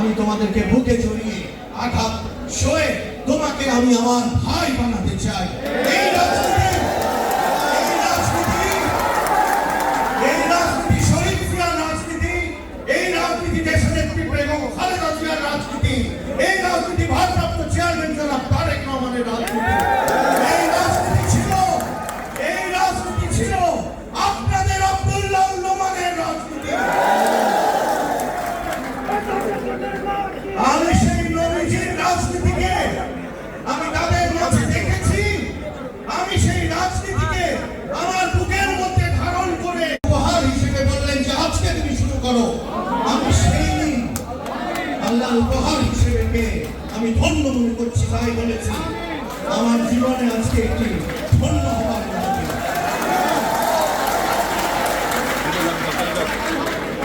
আমি তোমাদেরকে বুকে জড়িয়ে আঘাত সয়ে তোমাকে আমি আমার ভাই বানাতে চাই। এই রাজনীতি এই রাজনীতি এই রাজনীতি ভারপ্রাপ্ত চেয়ারম্যান জনাব তারেক রহমানের রাজনীতি। তাই বলেছি। আমার জীবনে আজকে একটি ধন্য হবার মতো দিন।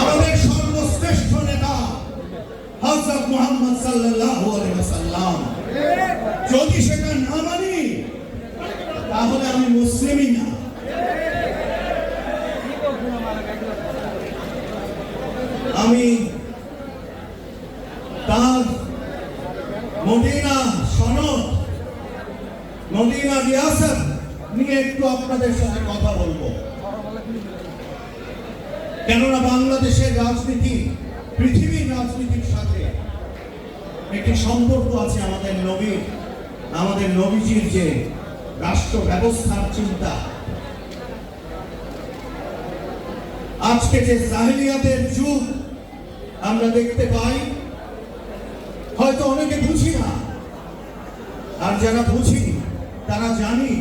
আমাদের সর্বশ্রেষ্ঠ নেতা হযরত মুহাম্মদ সাল্লাল্লাহু আলাইহি ওয়াসাল্লাম যদি সেটা না মানি তাহলে আমি মুসলিমই না আমি তার মদিনা সনদ মদিনা রিয়াসত নিয়ে একটু আপনাদের সাথে কথা বলব। কেননা বাংলাদেশের রাজনীতি, পৃথিবীর রাজনীতির সাথে একটি সম্পর্ক আছে আমাদের নবীর। আমাদের নবীজির যে রাষ্ট্র ব্যবস্থার চিন্তা। আজকে যে জাহিলিয়াতের যুগ, আমরা দেখতে পাই, হয়তো অনেকে বুঝি না। আর যারা বুঝি তারা জানি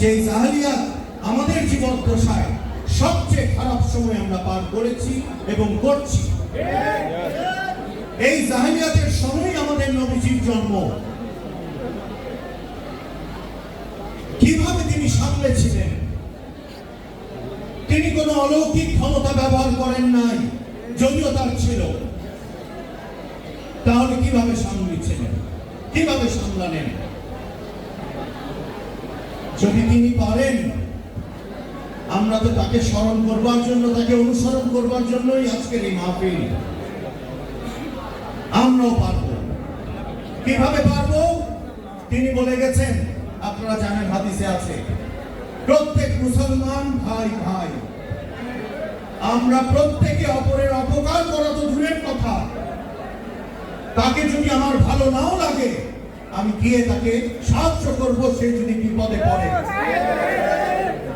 যে জাহিলিয়াত আমাদের জীবন দশায় সবচেয়ে খারাপ সময় আমরা পার করেছি এবং করছি। এই জাহিলিয়াতের সময় আমাদের নবীজির জন্ম। কীভাবে তিনি সামলেছিলেন? তিনি কোনো অলৌকিক ক্ষমতা ব্যবহার করেন নাই, যদিও তার ছিল। তাহলে কীভাবে সামলিয়েছিলেন কীভাবে সামলালেন? যদি তিনি পারেন, আমরা তো তাকে স্মরণ করবার জন্য, তাকে অনুসরণ করবার জন্যই আজকের এই মাহফিল। আমরাও পারব। কীভাবে পারব? তিনি বলে গেছেন, আপনারা জানেন হাদিসে আছে, প্রত্যেক মুসলমান ভাই ভাই, আমরা প্রত্যেকে অপরের অপকার করা তো দূরের কথা। তাকে যদি আমার ভালো নাও লাগে আমি গিয়ে তাকে সাহায্য করব, সে যদি বিপদে পড়ে।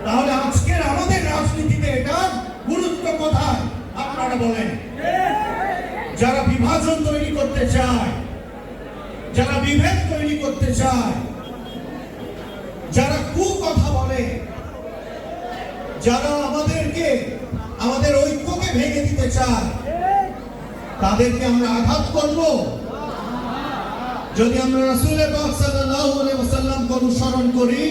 তাহলে আজকের আমাদের রাজনীতিতে এটা গুরুত্ব কোথায়? আপনারা বলেন। যারা বিভাজন তৈরি করতে চায়, যারা বিভেদ তৈরি করতে চায়, যারা কু কথা বলে, যারা আমাদেরকে, আমাদের ঐক্যকে ভেঙে দিতে চায়, তাদেরকে আমরা আঘাত করব। যদি আমরা রাসূলের ওয়াসাল্লামকে অনুসরণ করি,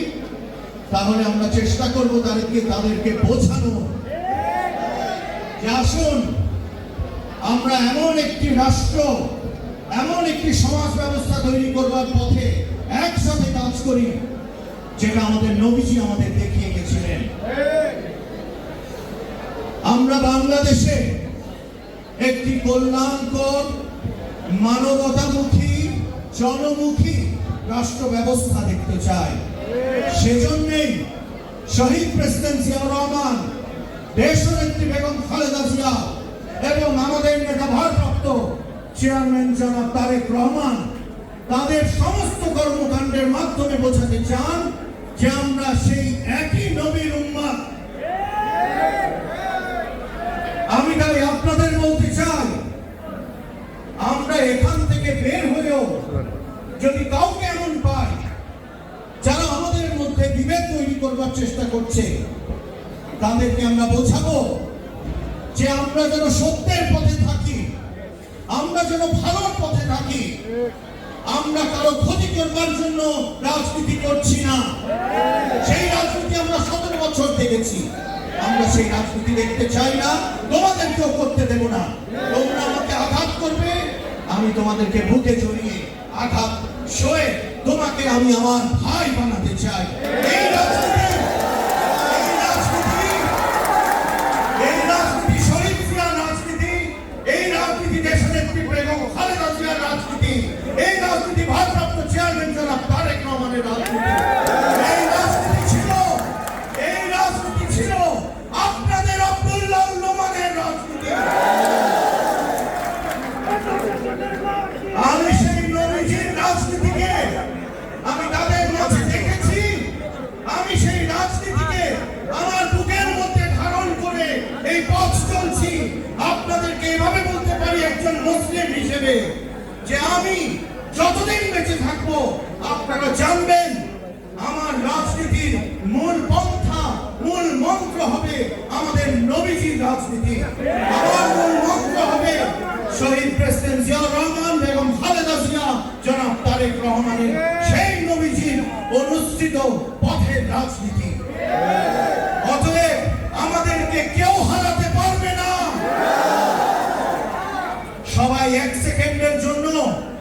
তাহলে আমরা চেষ্টা করব তাদেরকে তাদেরকে বোঝানো। যে আসুন, আমরা এমন একটি রাষ্ট্র, এমন একটি সমাজ ব্যবস্থা তৈরি করবার পথে একসাথে কাজ করি, যেটা আমাদের নবীজি আমাদের দেখিয়ে গেছিলেন। আমরা বাংলাদেশে একটি কল্যাণকর মানবতামুখী জনমুখী রাষ্ট্র ব্যবস্থা দেখতে চাই সেজন্যই শহীদ প্রেসিডেন্ট জিয়াউর রহমান দেশনেত্রী বেগম খালেদা জিয়া এবং আমাদের নেতা ভারপ্রাপ্ত চেয়ারম্যান জনাব তারেক রহমান তাদের সমস্ত কর্মকাণ্ডের মাধ্যমে বোঝাতে চান যে আমরা সেই আমরা বোঝাবো যে আমরা যেন সত্যের পথে থাকি, আমরা যেন ভালোর পথে থাকি, আমরা কারও ক্ষতি করবার জন্য রাজনীতি করছি না। সেই রাজনীতি আমরা সতেরো বছর দেখেছি। আমরা সেই রাজনীতি দেখতে চাই না, তোমাদেরকেও করতে দেব না। তোমরা আমাকে আঘাত করবে, আমি তোমাদেরকে বুকে জড়িয়ে আঘাত সয়ে তোমাকে আমি আমার ভাই বানাতে চাই। আমি যতদিন বেঁচে থাকব, আপনারা জানবেন, আমার রাজনীতির মূল পন্থা, মূল মন্ত্র হবে আমাদের নবীজির রাজনীতি। আমার মূল মন্ত্র হবে শহীদ প্রেসিডেন্ট জিয়াউর রহমান বেগম খালেদা জিয়া, জনাব তারেক রহমানের সেই নবীজির অনুষ্ঠিত পথের রাজনীতি। অতএব আমাদেরকে কেউ হারাতে পারবে না। সবাই এক সেকেন্ডের জন্য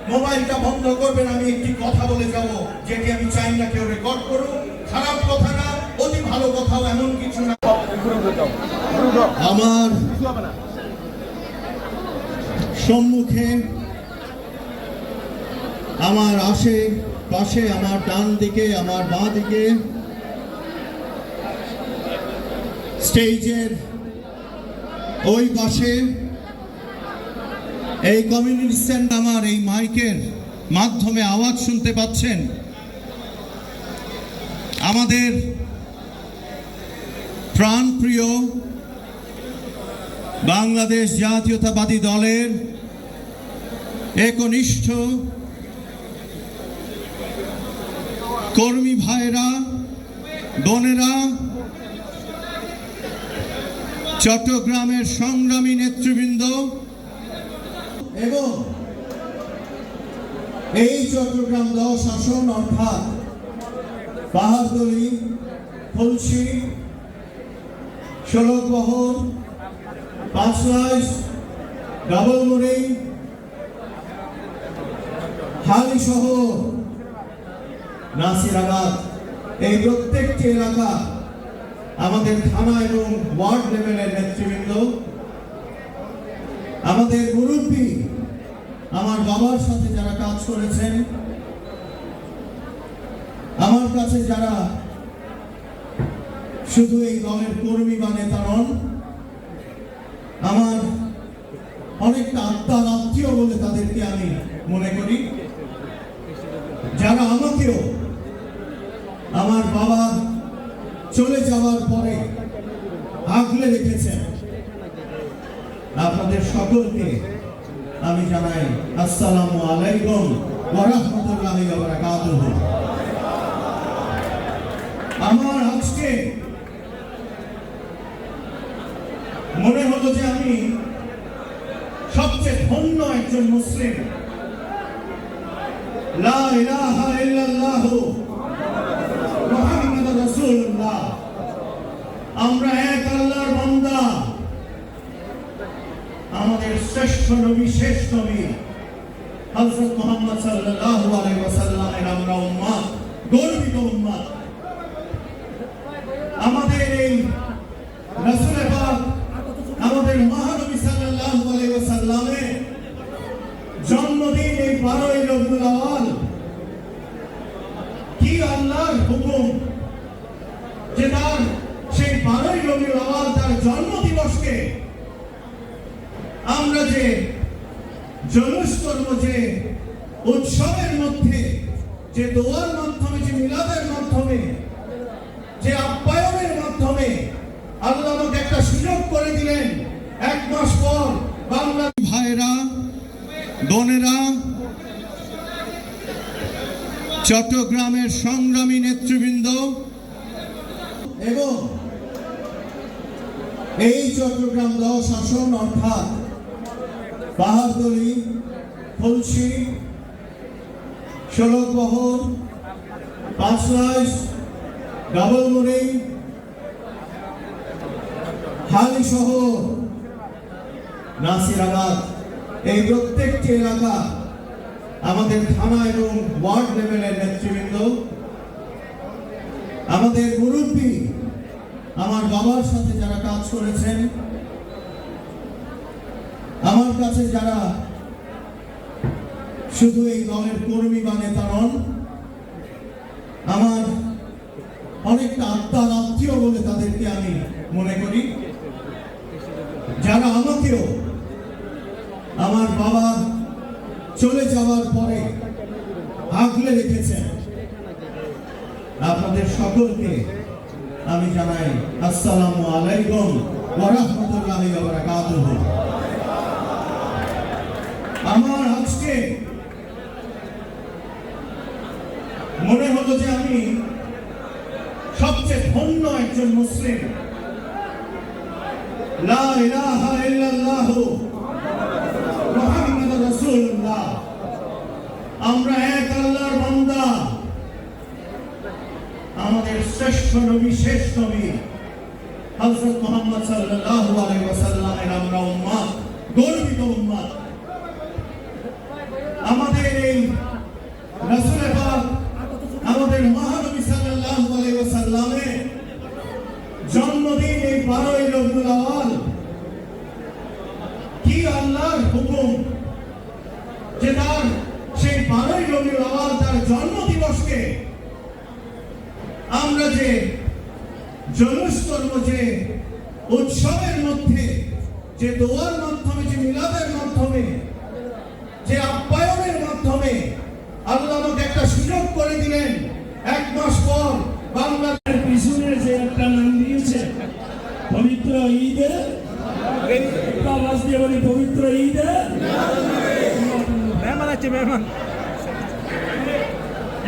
মোবাইলটা বন্ধ করবেন, আমি একটি কথা বলে যাব, যেটি আমি চাই না কেউ রেকর্ড করুক। খারাপ কথা না, অতি ভালো কথাও এমন কিছু না। আমার সম্মুখে, আমার আশে পাশে, আমার ডান দিকে, আমার বাঁ দিকে, স্টেজের ওই পাশে এই কমিউনিটি সেন্টার আমার এই মাইকের মাধ্যমে আওয়াজ শুনতে পাচ্ছেন। আমাদের প্রাণপ্রিয় বাংলাদেশ জাতীয়তাবাদী দলের একনিষ্ঠ কর্মী ভাইরা বোনেরা, চট্টগ্রামের সংগ্রামী নেতৃবৃন্দ এবং এই চট্টগ্রাম দশ শাসন অর্থাৎ পাহাড়তলি ফুলশি সড়কবহর পাঁচলাইশ, ডাবলমুড়ি হালি শহর নাসিরাবাদ। এই প্রত্যেকটি এলাকা আমাদের থানা এবং ওয়ার্ড লেভেলের নেতৃবৃন্দ। আমাদের মুরব্বী আমার বাবার সাথে যারা কাজ করেছেন, আমার কাছে যারা শুধু এই দলের কর্মী বা নেতা নন, আমার অনেকটা আত্মার আত্মীয় বলে তাদেরকে আমি মনে করি। যারা আমাকেও আমার বাবা চলে যাওয়ার পরে আগলে রেখেছেন, আপনাদের সকলকে আমি জানাই আসসালামু আলাইকুম ওয়া রাহমাতুল্লাহি ওয়া বারাকাতুহু। আমার আজকে মনে হলো যে আমি সবচেয়ে ধন্য একজন মুসলিম। লা ইলাহা ইল্লাল্লাহ মুহাম্মাদুর রাসূলুল্লাহ আমরা এক আল্লাহর বান্দা আমাদের শ্রেষ্ঠ নবী শেষ নবী। হযরত মুহাম্মদ সাল্লাল্লাহু আলাইহি ওয়াসাল্লামের আমরা উম্মাহ গর্বিত যে উৎসবের মধ্যে, যে দোয়ার মাধ্যমে, যে মিলাদের মাধ্যমে, যে আপ্যায়নের মাধ্যমে আল্লাহ আমাকে একটা সুযোগ করে দিলেন এক মাস পর বাংলা ভাইরা, বোনেরা, চট্টগ্রামের সংগ্রামী নেতৃবৃন্দ এবং এই চট্টগ্রাম দশ শাসন অর্থাৎ পাহাড়তলি ফুলশি সড়কবহর পাঁচলাইশ ডাবলমুড়ি হালি শহর নাসিরাবাদ। এই প্রত্যেকটি এলাকা আমাদের থানা এবং ওয়ার্ড লেভেলের নেতৃবৃন্দ, আমাদের মুরব্বী, আমার বাবার সাথে যারা কাজ করেছেন, আমার কাছে যারা শুধু এই দলের কর্মী বা নেতা নন, আমার অনেকটা আত্মার আত্মীয় বলে তাদেরকে আমি মনে করি। যারা আমাকেও আমার বাবা চলে যাওয়ার পরে আগলে রেখেছেন, আপনাদের সকলকে আমি জানাই আসসালামু আলাইকুম ওয়া রাহমাতুল্লাহি ওয়া বারাকাতুহু। আমার আজকে মনে হতো যে আমি সবচেয়ে ধন্য একজন মুসলিম। আমরা এক আল্লাহর বন্দা। আমাদের শ্রেষ্ঠ নবী, শেষ নবী হজরত মোহাম্মদ সাল্লাহ আলাই আমরা উম্মাহ গর্বিত উম্মাহ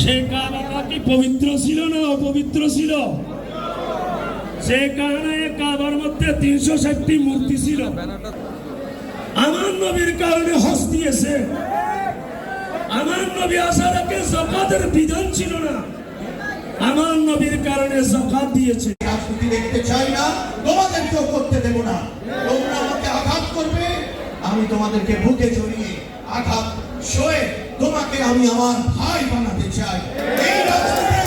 সে কাবাটা কি পবিত্র ছিল না অপবিত্র ছিল? সে কারণে কাবার মধ্যে তিনশো ষাটটি মূর্তি ছিল। আমার নবীর কারণে হস দিয়েছে আমার নবী আসার আগে জকাতের বিধান ছিল না। আমার নবীর কারণে জকাত দিয়েছে। দেখতে চাই না, তোমাদেরকেও করতে দেব না। তোমরা আমাকে আঘাত করবে, আমি তোমাদেরকে বুকে জড়িয়ে আঘাত সয়ে তোমাকে আমি আমার ভাই বানাতে চাই। এই রাজনীতি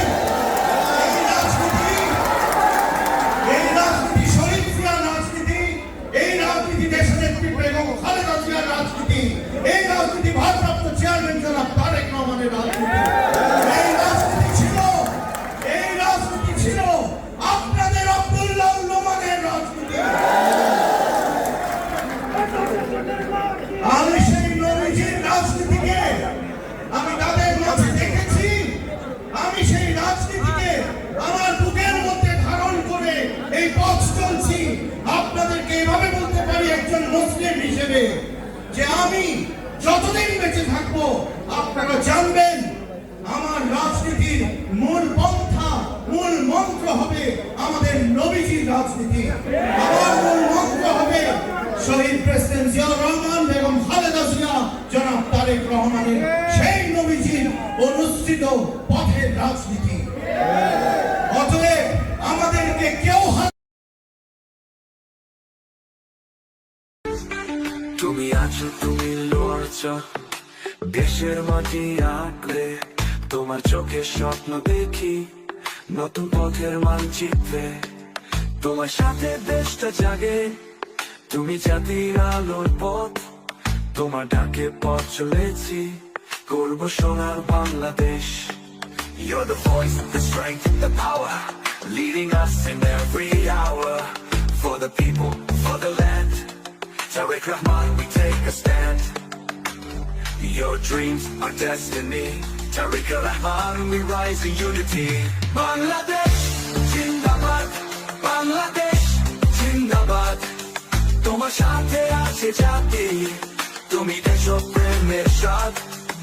রাজনীতি, এই রাজনীতি রাজনীতি, এই ভারপ্রাপ্ত চেয়ারম্যান জনাব তারেক রহমানের রাজনীতি। আছো তুমি লড়ছ। দেশের মাটি আঁকড়ে তোমার চোখে স্বপ্ন দেখি। নতুন পথের মানচিত্রে তোমার সাথে দেশটা জাগে। তুমি জাতির আলোর পথ। তোমার ডাকে পথ চলেছি। করব সোনার Bangladesh. You're the voice, the strength, the power, leading us in every hour. For the people, for the land. Tariq Rahman, we take a stand. Your dreams are destiny. Tariq Rahman, we rise in unity. Bangladesh, Jindabad. Bangladesh, Jindabad. তোমার সাথে আছে জাতি তুমি দেশপ্রেমের স্বাদ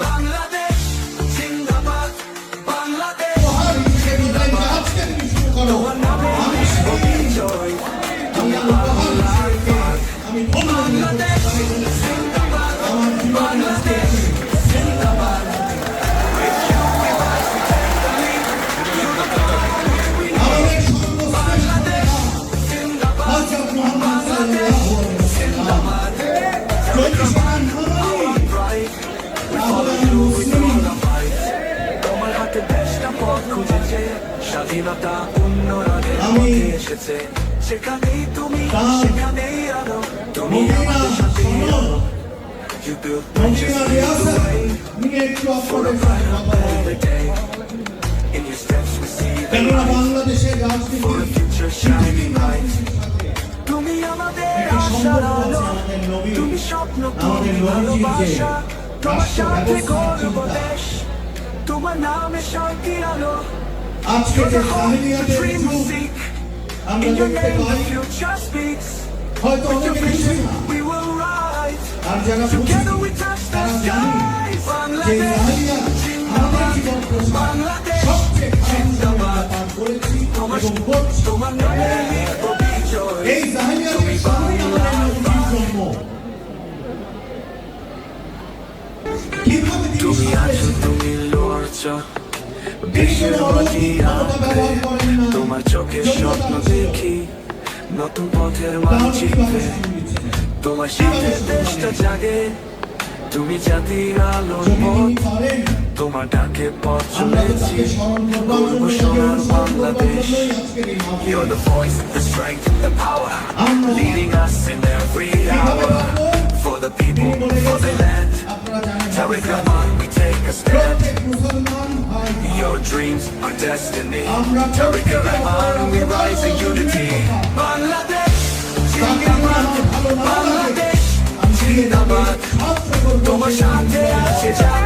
বাংলাদেশ জিন্দাবাদ বাংলাদেশ তোমার নামে জয় আমি বাংলাদেশ আমার বাংলাদেশ স্বাধীনতা উন্নয়নের এসেছে সেখানেই তুমি সেখানেই আলো। তুমি আমাদের সাথে শোনো You built the কেননা বাংলাদেশের রাজনীতি. তুমি আমাদের আশার আলো। তুমি স্বপ্ন তুমি ভালোবাসা। তোমার সাথে দেশ। তোমার নামে শান্তি আলো। আজকে যে আমরা In your দেখতে name, pi the future speaks. হয়তো With your অনেকে বুঝে vision, না we will rise. আর যারা তোমার চোখের স্বপ্ন দেখি নতুন পথের মানচিত্রে। তোমার শীতের দেশটা জাগে তুমি জাতির আলোর পথ। তোমার ডাকে পথ চলেছি Bangladesh. You're the voice, the strength, যদি আমার ভালো না লাগে, Bangladesh, আমি দিয়ে তাকে জিন্দাবাদ। সাহায্য করব তোমার সাথে জিন্দাবাদ। আছে জাতি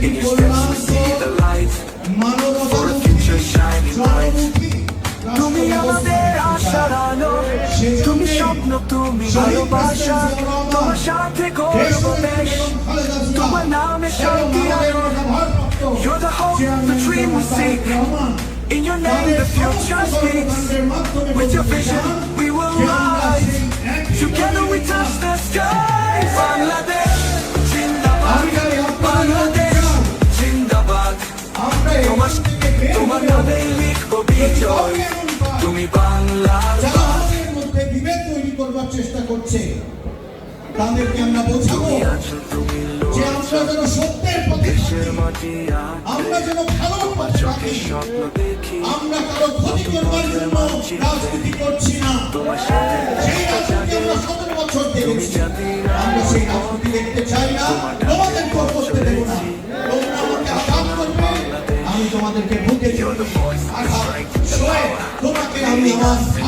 In your steps we see কল্যাণকর, the light For a future shining bright জনমুখী তুমি রাষ্ট্র আমাদের ব্যবস্থা আশার আলো সেজন্যই তুমি স্বপ্ন তুমি শহীদ ভালোবাসা প্রেসিডেন্ট জিয়াউর রহমান, তোমার সাথে করবো দেশ তোমার নামে শান্তি আলো You're the hope, the dream we seek. In your name the future speaks With your vision we will rise Together we touch the sky Bangladesh Zindabad তোমার তোমার নামে লিখব বিজয়। তুমি বাংলার যারা মধ্যে বিভেদ তৈরি করবার চেষ্টা করছে তাদেরকে আমরা বোঝাবো যে আমরা যেন সত্যের পথে থাকি। আমরা যেন ভালোর পথে থাকি। দেখি। আমরা কারও ক্ষতি করবার জন্য রাজনীতি করছি না। সেই রাজনীতি আমরা সতেরো বছর দেখেছি। আমরা সেই রাজনীতি দেখতে চাই না। তোমাকে আমি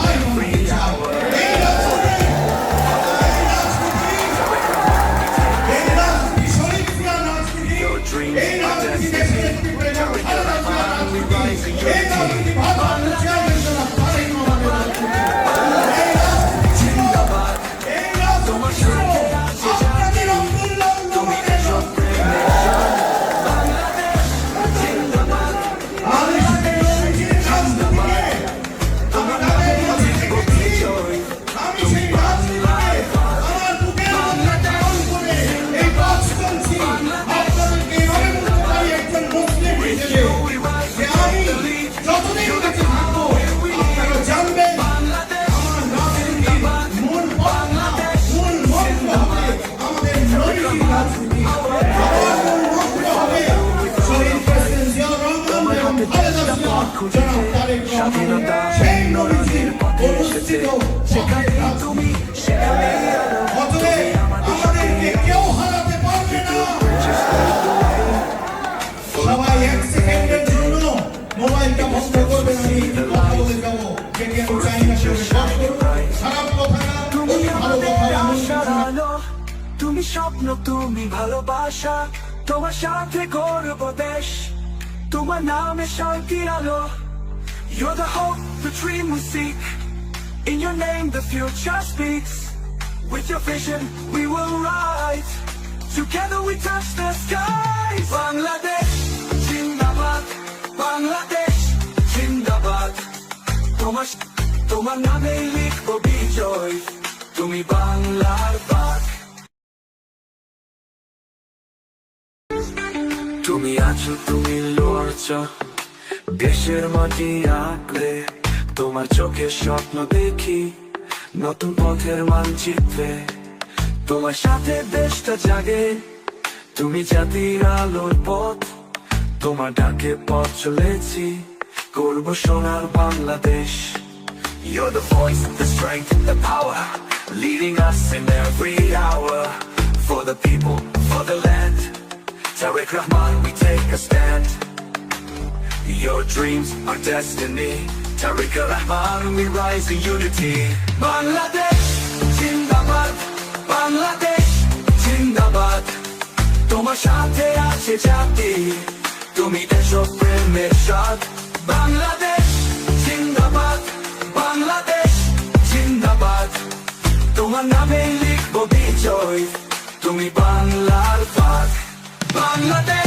অনুষ্ঠিত সেখানে তুমি সেখানে আমাদেরকে কেউ হারাতে পারবে না। সবাই এক সেকেন্ডের জন্য মোবাইলটা বন্ধ করবেন আমি কথা বলে যাব। যেটি আমি চাই না কেউ রেকর্ড করুক। খারাপ কথা না তুমি ভালো কথা স্বপ্ন তুমি ভালোবাসা। তোমার সাথে করব দেশ তোমার নামে শান্তির আলো। You're the hope, the dream we seek In your name the future speaks. With your vision we will rise Together we touch the skies. Bangladesh Jindabad Bangladesh Jindabad তোমার তোমার নামে লিখবো বিজয় Tumi Banglar বাঘ Tumi আছো tumi লড়ছ দেশের mati akle. তোমার চোখের স্বপ্ন দেখি নতুন পথের মানচিত্রে তোমার সাথে দেশটা জাগে তুমি জাতির আলোর পথ তোমার ডাকে পথ চলেছি করব সোনার Bangladesh You're the voice, the strength, the power, leading us in every hour. For the people, for the land. Tariq Rahman, we take a stand. Your dreams are destiny. Tariq Rahman, we rise in unity. Bangladesh, Jindabad. Bangladesh, Jindabad. তোমার সাথে আছে জাতি তুমি দেশপ্রেমের স্বাদ বাংলাদেশ জিন্দাবাদ বাংলাদেশ জিন্দাবাদ তোমার নামে লিখব বিজয় তুমি বাংলার পাক বাংলাদেশ